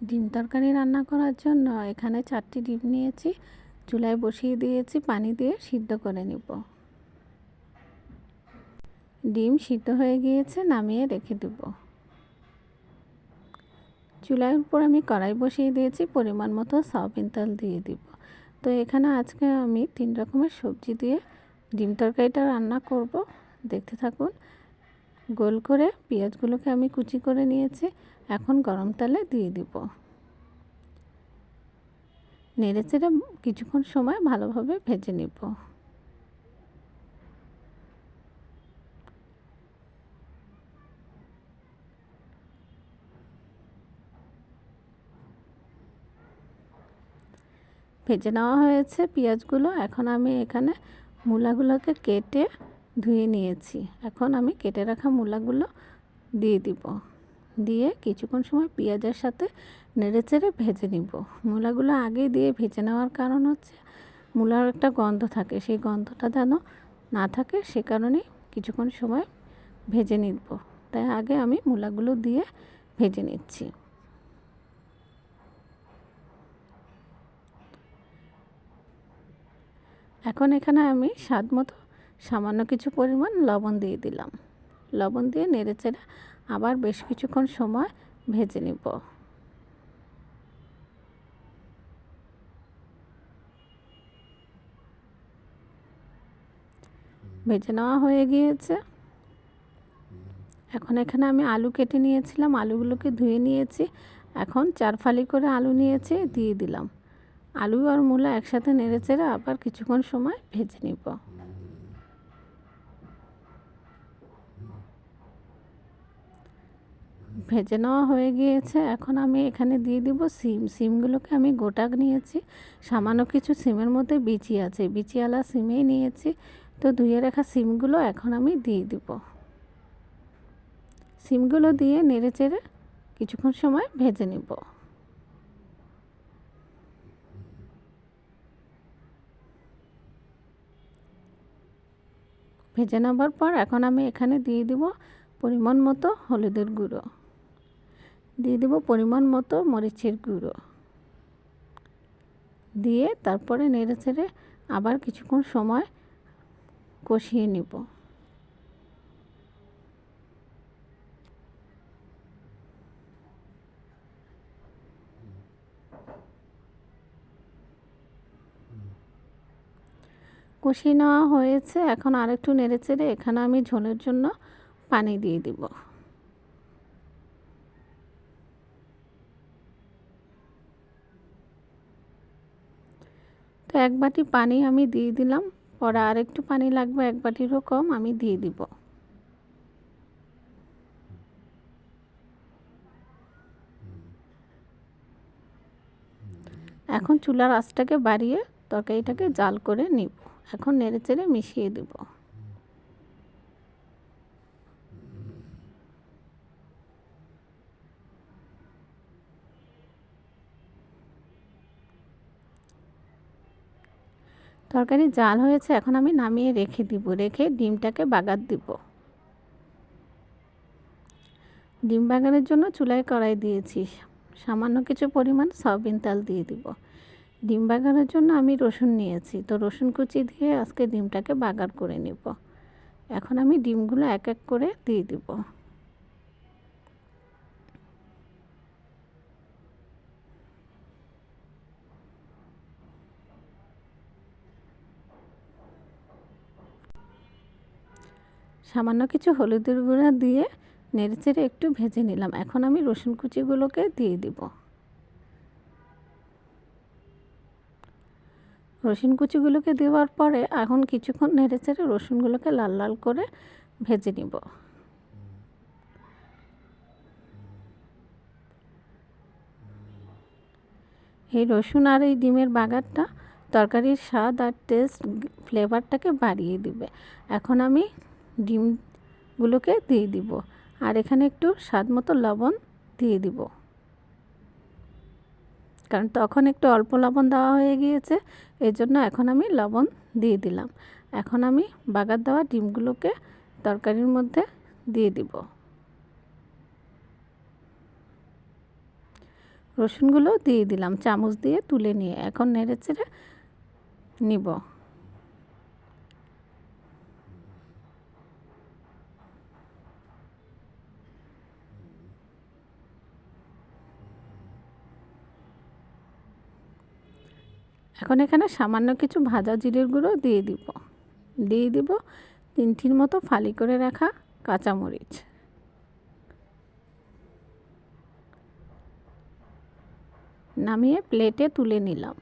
ডিম তরকারি রান্না করার জন্য এখানে চারটি ডিম নিয়েছি। চুলায় বসিয়ে দিয়েছি, পানি দিয়ে সিদ্ধ করে নিব। ডিম সিদ্ধ হয়ে গিয়েছে, নামিয়ে রেখে দেব। চুলার উপর আমি কড়াই বসিয়ে দিয়েছি, পরিমাণ মতো সয়াবিন তেল দিয়ে দিব। তো এখানে আজকে আমি তিন রকমের সবজি দিয়ে ডিম তরকারিটা রান্না করব। দেখতে থাকুন। গোল করে পেঁয়াজগুলোকে আমি কুচি করে নিয়েছি। এখন গরম তেলে দিয়ে দিব। নেড়ে চেড়ে কিছুক্ষণ সময় ভালোভাবে ভেজে নিব। ভেজে নেওয়া হয়েছে পেঁয়াজগুলো। এখন আমি এখানে মূলাগুলোকে কেটে ধুয়ে নিয়েছি। এখন আমি কেটে রাখা মূলাগুলো দিয়ে দিব। দিয়ে কিছুক্ষণ সময় পেঁয়াজের সাথে নেড়ে চেড়ে ভেজে নিব। মূলাগুলো আগে দিয়ে ভেজে নেওয়ার কারণ হচ্ছে, মূলার একটা গন্ধ থাকে। সেই গন্ধটা যেন না থাকে, সে কারণেই কিছুক্ষণ সময় ভেজে নিব। তাই আগে আমি মূলাগুলো দিয়ে ভেজে নিচ্ছি। এখন এখানে আমি স্বাদ মতো সামান্য কিছু পরিমাণ লবণ দিয়ে দিলাম। লবণ দিয়ে নেড়ে চেড়ে আবার বেশ কিছুক্ষণ সময় ভেজে নিব। ভেজে নেওয়া হয়ে গিয়েছে। এখন এখানে আমি আলু কেটে নিয়েছিলাম, আলুগুলোকে ধুয়ে নিয়েছি। এখন চার ফালি করে আলু নিয়েছি, দিয়ে দিলাম। আলু আর মূলা একসাথে নেড়ে চেড়ে আবার কিছুক্ষণ সময় ভেজে নিব। ভেজে নেওয়া হয়ে গিয়েছে। এখন আমি এখানে দিয়ে দিব সিম। সিমগুলোকে আমি গোটা নিয়েছি। সামান্য কিছু সিমের মধ্যে বিচি আছে। বিচিওয়ালা সিমেই নিয়েছি। তো ধুয়ে রাখা সিমগুলো এখন আমি দিয়ে দিব। সিমগুলো দিয়ে নেড়ে চেড়ে কিছুক্ষণ সময় ভেজে নিব। ভেজে নেবার পর এখন আমি এখানে দিয়ে দিব পরিমাণ মতো হলুদের গুঁড়ো। দিয়ে দেব পরিমাণ মতো মরিচের গুঁড়ো। দিয়ে তারপরে নেড়ে ছেড়ে আবার কিছুক্ষণ সময় কষিয়ে নিব। কষিয়ে নেওয়া হয়েছে। এখন আরেকটু নেড়ে চেড়ে এখানে আমি ঝোলের জন্য পানি দিয়ে দিব তো এক বাটি পানি আমি দিয়ে দিলাম। পরে আর একটু পানি লাগবে, এক বাটিরও কম আমি দিয়ে দিব। এখন চুলার আঁচটাকে বাড়িয়ে তরকারিটাকে জাল করে নিব। এখন নেড়ে চেড়ে মিশিয়ে দেব। তরকারি জাল হয়েছে, এখন আমি নামিয়ে রেখে দিব। রেখে ডিমটাকে বাগার দিব। ডিম বাগারের জন্য চুলায় কড়াই দিয়েছি। সামান্য কিছু পরিমাণ সয়াবিন তেল দিয়ে দিব। ডিম বাগারের জন্য আমি রসুন নিয়েছি। তো রসুন কুচি দিয়ে আজকে ডিমটাকে বাগার করে নিব। এখন আমি ডিমগুলো এক এক করে দিয়ে দিব। সামান্য কিছু হলুদের গুঁড়া দিয়ে নেড়েচেড়ে একটু ভেজে নিলাম। এখন আমি রসুন কুচিগুলোকে দিয়ে দিব। রসুন কুচিগুলোকে দেওয়ার পরে এখন কিছুক্ষণ নেড়ে চেড়ে রসুনগুলোকে লাল লাল করে ভেজে নিব। এই রসুন আর এই ডিমের বাগারটা তরকারির স্বাদ আর টেস্ট ফ্লেভারটাকে বাড়িয়ে দিবে। এখন আমি ডিমগুলোকে দিয়ে দিব। আর এখানে একটু স্বাদ মতো লবণ দিয়ে দিব। কারণ তখন একটু অল্প লবণ দেওয়া হয়ে গিয়েছে এই জন্য এখন আমি লবণ দিয়ে দিলাম। এখন আমি বাগার দেওয়া ডিমগুলোকে তরকারির মধ্যে দিয়ে দিব। রসুনগুলো দিয়ে দিলাম, চামচ দিয়ে তুলে নিয়ে। এখন নেড়ে চেড়ে নিব। এখন এখানে সামান্য কিছু ভাজা জিরের গুঁড়ো দিয়ে দিব। দিয়ে দিব তিনটির মতো ফালি করে রাখা কাঁচামরিচ। নামিয়ে প্লেটে তুলে নিলাম।